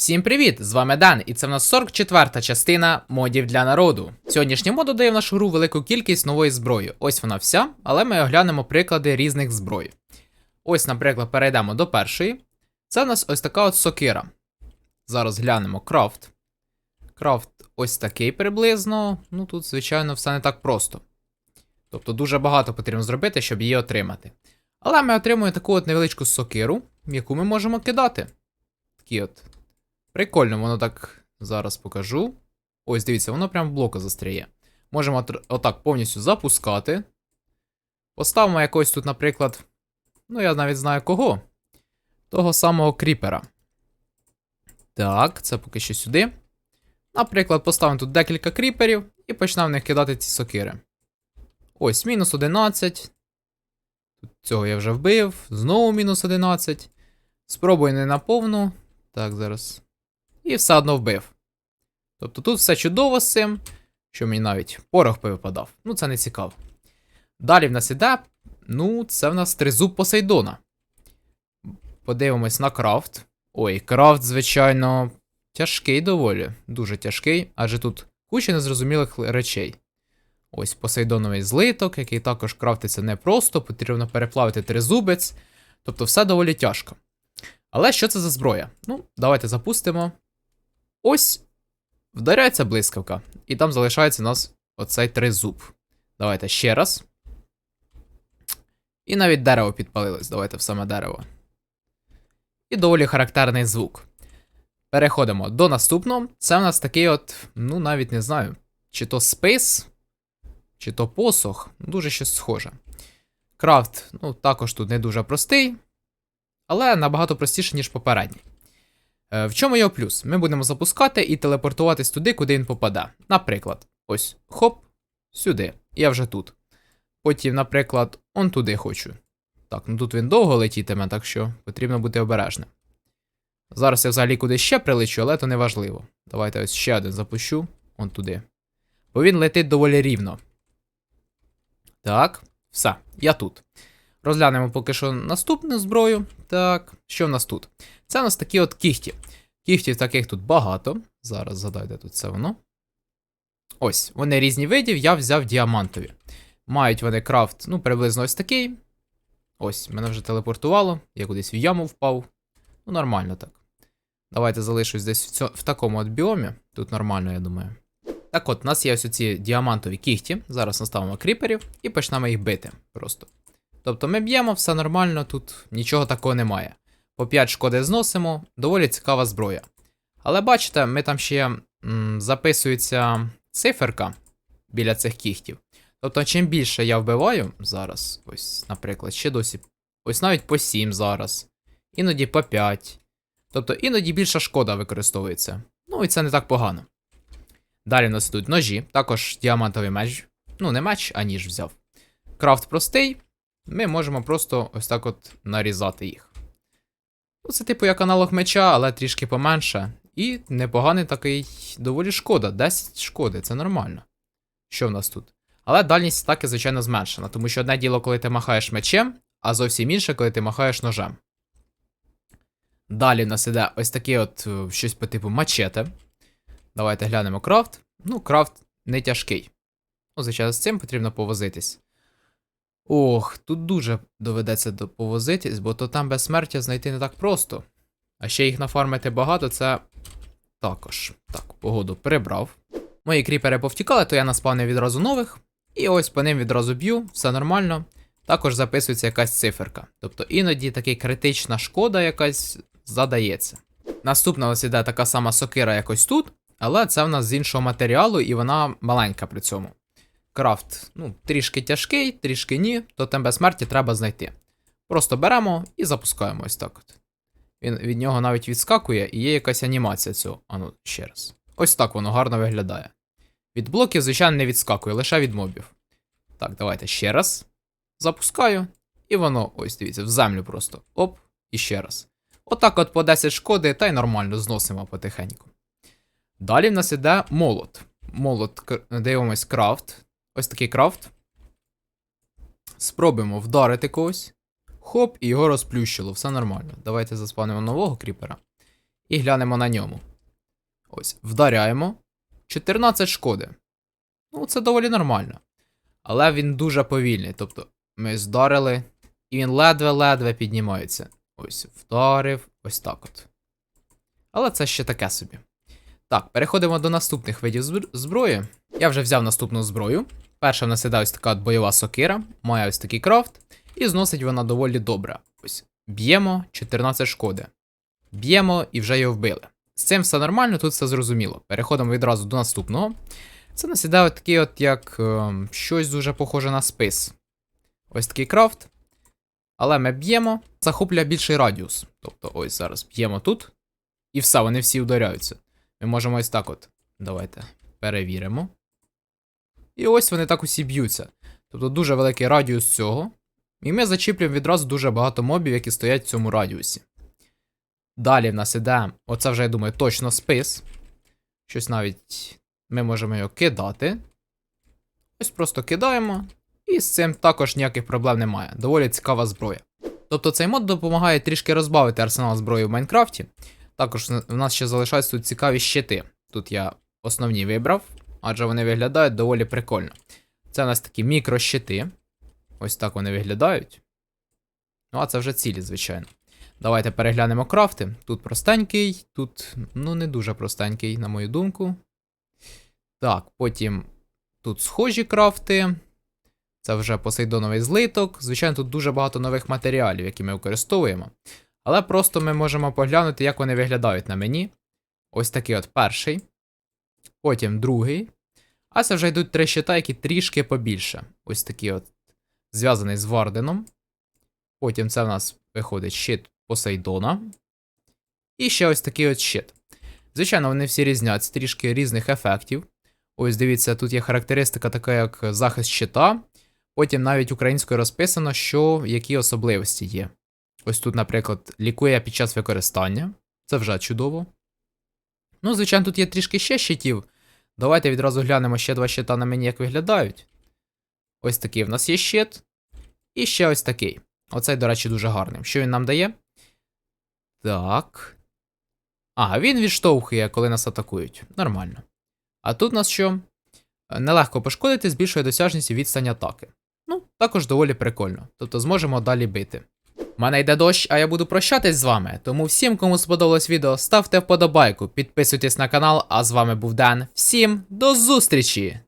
Всім привіт! З вами Дан, і це в нас 44 частина модів для народу. Сьогоднішня мод додає в нашу гру велику кількість нової зброї. Ось вона вся, але ми оглянемо приклади різних зброй. Ось, наприклад, перейдемо до першої. Це в нас ось така от сокира. Зараз глянемо крафт. Крафт ось такий приблизно. Ну тут, звичайно, все не так просто. Тобто дуже багато потрібно зробити, щоб її отримати. Але ми отримуємо таку от невеличку сокиру, яку ми можемо кидати. Такі от Прикольно, воно так зараз покажу. Ось, дивіться, воно прям в блоку застряє. Можемо отак повністю запускати. Поставимо якось тут, наприклад. Ну, я навіть знаю кого. Того самого кріпера. Так, це поки що сюди. Наприклад, поставимо тут декілька кріперів і почнемо в них кидати ці сокири. Ось, мінус 11. Тут цього я вже вбив. Знову мінус 11. Спробую не на повну. Так, зараз. І все одно вбив. Тобто тут все чудово з цим, що мені навіть порох повипадав. Ну, це не цікаво. Далі в нас іде. Ну, це в нас тризуб Посейдона. Подивимось на крафт. Ой, крафт, звичайно, тяжкий доволі. Дуже тяжкий, адже тут куча незрозумілих речей. Ось посейдоновий злиток, який також крафтиться непросто, потрібно переплавити тризубець. Тобто все доволі тяжко. Але що це за зброя? Ну, давайте запустимо. Ось вдаряється блискавка, і там залишається у нас оцей тризуб. Давайте ще раз. І навіть дерево підпалилось. Давайте в саме дерево. І доволі характерний звук. Переходимо до наступного. Це у нас такий от, ну навіть не знаю, чи то спис, чи то посох. Дуже щось схоже. Крафт, ну, також тут не дуже простий, але набагато простіше, ніж попередній. Е, В чому його плюс? Ми будемо запускати і телепортуватись туди, куди він попаде. Наприклад, ось хоп, сюди. Я вже тут. Потім, наприклад, он туди хочу. Так, ну тут він довго летітиме, так що потрібно бути обережним. Зараз я взагалі куди ще прилечу, але то не важливо. Давайте ось ще один запущу. Он туди. Бо він летить доволі рівно. Так, все, я тут. Розглянемо поки що наступну зброю. Так, що в нас тут? Це у нас такі от кіхті. Кіхтів таких тут багато. Зараз згадайте тут це воно. Ось, вони різні видів, я взяв діамантові. Мають вони крафт, ну, приблизно ось такий. Ось, мене вже телепортувало, я кудись в яму впав. Ну, нормально так. Давайте залишусь десь в, цьо, в такому от біомі. Тут нормально, я думаю. Так от, у нас є ось ці діамантові кіхті. Зараз наставимо кріперів і почнемо їх бити. Просто. Тобто ми б'ємо, все нормально, тут нічого такого немає. По 5 шкоди зносимо, доволі цікава зброя. Але бачите, ми там ще м, записується циферка біля цих кіхтів. Тобто, чим більше я вбиваю зараз, ось, наприклад, ще досі, ось навіть по 7 зараз, іноді по 5. Тобто іноді більша шкода використовується. Ну і це не так погано. Далі у нас йдуть ножі, також діамантовий меч. Ну, не меч, а ніж взяв. Крафт простий, ми можемо просто ось так от нарізати їх. Ну, це типу як аналог меча, але трішки поменше. І непоганий такий доволі шкода. 10 шкоди, це нормально. Що в нас тут? Але дальність атаки, звичайно, зменшена, тому що одне діло, коли ти махаєш мечем, а зовсім інше, коли ти махаєш ножем. Далі в нас іде ось таке от е, щось по типу мачете. Давайте глянемо крафт. Ну, крафт не тяжкий. Ну, звичайно, з цим потрібно повозитись. Ох, тут дуже доведеться повозитись, бо то там безсмертя знайти не так просто. А ще їх нафармити багато, це також. Так, погоду прибрав. Мої кріпери повтікали, то я наспавнив відразу нових. І ось по ним відразу б'ю, все нормально. Також записується якась циферка. Тобто іноді така критична шкода якась задається. Наступна ось іде така сама сокира якось тут, але це в нас з іншого матеріалу, і вона маленька при цьому. Крафт, ну, трішки тяжкий, трішки ні, то тембе смерті треба знайти. Просто беремо і запускаємо ось так от. Він від нього навіть відскакує, і є якась анімація цього. Ану, ще раз. Ось так воно гарно виглядає. Від блоків, звичайно, не відскакує, лише від мобів. Так, давайте ще раз. Запускаю. І воно, ось дивіться, в землю просто. Оп, і ще раз. Отак от по 10 шкоди, та й нормально зносимо потихеньку. Далі в нас іде молот. Молот, дивимось крафт. Ось такий крафт. Спробуємо вдарити когось. Хоп, і його розплющило, все нормально. Давайте заспавнимо нового кріпера. І глянемо на ньому. Ось, вдаряємо. 14 шкоди. Ну, це доволі нормально. Але він дуже повільний. Тобто, ми здарили, і він ледве-ледве піднімається. Ось, вдарив, ось так от. Але це ще таке собі. Так, переходимо до наступних видів збр- зброї. Я вже взяв наступну зброю. Перша в нас іде ось така бойова сокира, має ось такий крафт, і зносить вона доволі добре. Ось б'ємо 14 шкоди. Б'ємо і вже його вбили. З цим все нормально, тут все зрозуміло. Переходимо відразу до наступного. Це нас от такий от як е, щось дуже похоже на спис. Ось такий крафт. Але ми б'ємо, захоплює більший радіус. Тобто, ось зараз б'ємо тут, і все, вони всі ударяються. Ми можемо ось так от. Давайте перевіримо. І ось вони так усі б'ються. Тобто дуже великий радіус цього. І ми зачіплюємо відразу дуже багато мобів, які стоять в цьому радіусі. Далі в нас іде, оце вже, я думаю, точно спис. Щось навіть ми можемо його кидати. Ось просто кидаємо. І з цим також ніяких проблем немає. Доволі цікава зброя. Тобто цей мод допомагає трішки розбавити арсенал зброї в Майнкрафті. Також в нас ще залишаються тут цікаві щити. Тут я основні вибрав, адже вони виглядають доволі прикольно. Це у нас такі мікрощити. Ось так вони виглядають. Ну, а це вже цілі, звичайно. Давайте переглянемо крафти. Тут простенький, тут, ну, не дуже простенький, на мою думку. Так, потім тут схожі крафти. Це вже посейдоновий злиток. Звичайно, тут дуже багато нових матеріалів, які ми використовуємо. Але просто ми можемо поглянути, як вони виглядають на мені. Ось такий от перший. Потім другий. А це вже йдуть три щита, які трішки побільше. Ось такий от зв'язаний з Варденом. Потім це в нас виходить щит Посейдона. І ще ось такий от щит. Звичайно, вони всі різняться, трішки різних ефектів. Ось дивіться, тут є характеристика така, як захист щита. Потім навіть українською розписано, що які особливості є. Ось тут, наприклад, лікує під час використання. Це вже чудово. Ну, звичайно, тут є трішки ще щитів. Давайте відразу глянемо ще два щита на мені, як виглядають. Ось такий в нас є щит. І ще ось такий. Оцей, до речі, дуже гарний. Що він нам дає? Так. Ага, він відштовхує, коли нас атакують. Нормально. А тут у нас що? Нелегко пошкодити, збільшує досяжність і відстань атаки. Ну, також доволі прикольно. Тобто зможемо далі бити. Мене йде дощ, а я буду прощатись з вами. Тому всім, кому сподобалось відео, ставте вподобайку, підписуйтесь на канал, а з вами був Дан. Всім до зустрічі!